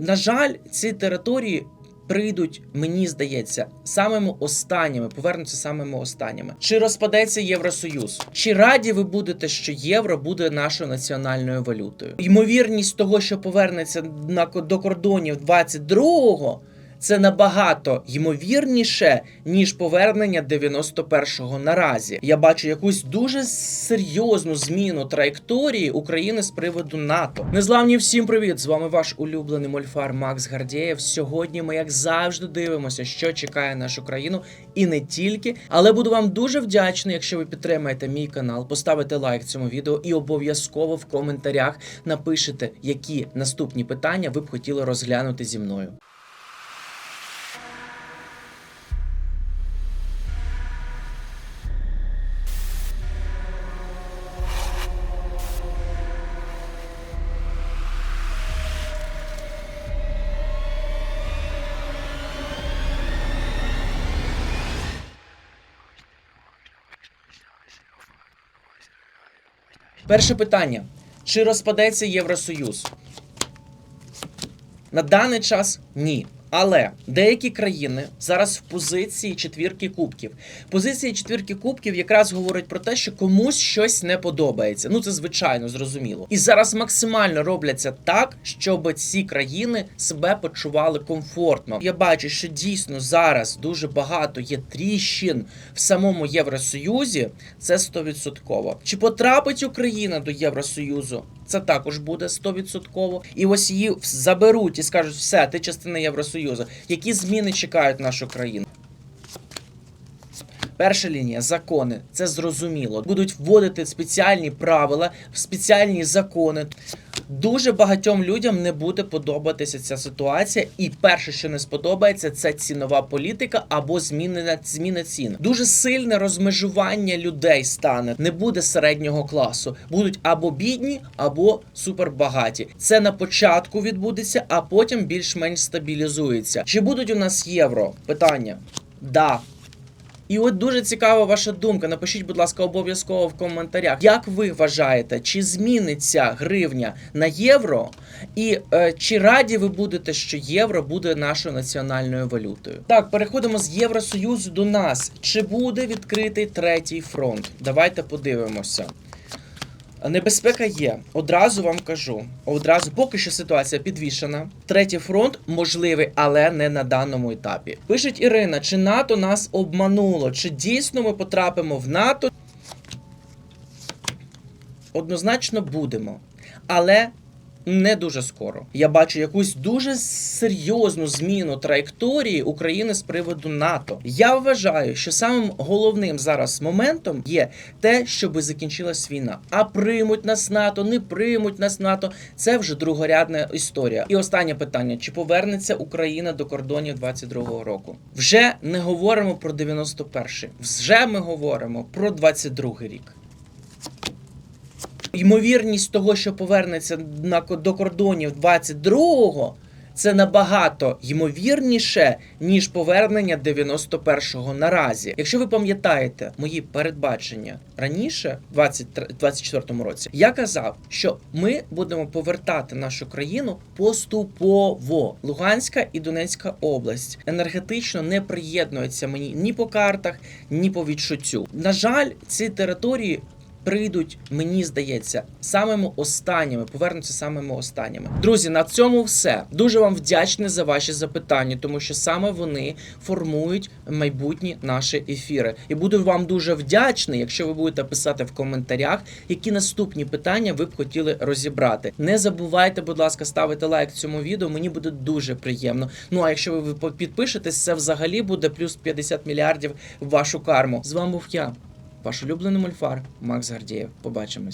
На жаль, ці території. Прийдуть, мені здається, самими останніми, повернуться самими останніми. Чи розпадеться Євросоюз? Чи раді ви будете, що євро буде нашою національною валютою? Ймовірність того, що повернеться на до кордонів 22-го, це набагато ймовірніше, ніж повернення 91-го наразі. Я бачу якусь дуже серйозну зміну траєкторії України з приводу НАТО. Незламні всім привіт! З вами ваш улюблений мольфар Макс Гардєєв. Сьогодні ми, як завжди, дивимося, що чекає нашу країну, і не тільки. Але буду вам дуже вдячний, якщо ви підтримаєте мій канал, поставите лайк цьому відео і обов'язково в коментарях напишете, які наступні питання ви б хотіли розглянути зі мною. Перше питання: чи розпадеться Євросоюз? На даний час ні. Але деякі країни зараз в позиції четвірки кубків. Позиція четвірки кубків якраз говорить про те, що комусь щось не подобається. Ну це звичайно зрозуміло. І зараз максимально робляться так, щоб ці країни себе почували комфортно. Я бачу, що дійсно зараз дуже багато є тріщин в самому Євросоюзі. Це 100%. Чи потрапить Україна до Євросоюзу? Це також буде 100%. І ось її заберуть і скажуть, все, ти частина Євросоюзу. Які зміни чекають нашу країну? Перша лінія закони, це зрозуміло. Будуть вводити спеціальні правила, спеціальні закони. Дуже багатьом людям не буде подобатися ця ситуація, і перше, що не сподобається, це цінова політика або зміна зміна цін. Дуже сильне розмежування людей стане. Не буде середнього класу. Будуть або бідні, або супербагаті. Це на початку відбудеться, а потім більш-менш стабілізується. Чи будуть у нас євро? Питання. Да. І от дуже цікава ваша думка. Напишіть, будь ласка, обов'язково в коментарях. Як ви вважаєте, чи зміниться гривня на євро? І е, чи раді ви будете, що євро буде нашою національною валютою? Так, переходимо з Євросоюзу до нас. Чи буде відкритий третій фронт? Давайте подивимося. Небезпека є. Одразу вам кажу. Одразу, поки що ситуація підвішена. Третій фронт можливий, але не на даному етапі. Пишеть Ірина, чи НАТО нас обмануло? Чи дійсно ми потрапимо в НАТО? Однозначно будемо. Але не дуже скоро. Я бачу якусь дуже серйозну зміну траєкторії України з приводу НАТО. Я вважаю, що самим головним зараз моментом є те, щоб закінчилась війна. А приймуть нас НАТО, не приймуть нас НАТО. Це вже другорядна історія. І останнє питання: чи повернеться Україна до кордонів 22-го року? Вже не говоримо про 91-й, вже ми говоримо про 22-й рік. Ймовірність того, що повернеться на до кордонів 22-го, це набагато ймовірніше, ніж повернення 91-го наразі. Якщо ви пам'ятаєте мої передбачення раніше, в 2024 році, я казав, що ми будемо повертати нашу країну поступово. Луганська і Донецька область енергетично не приєднуються мені ні по картах, ні по відчуттю. На жаль, ці території прийдуть, мені здається, самими останніми, повернуться самими останніми. Друзі, на цьому все. Дуже вам вдячний за ваші запитання, тому що саме вони формують майбутні наші ефіри. І буду вам дуже вдячний, якщо ви будете писати в коментарях, які наступні питання ви б хотіли розібрати. Не забувайте, будь ласка, ставити лайк цьому відео. Мені буде дуже приємно. Ну а якщо ви підпишетесь, це взагалі буде плюс 50 мільярдів в вашу карму. З вами був я. Ваш улюблений мульфар Макс Гардієв. Побачимось.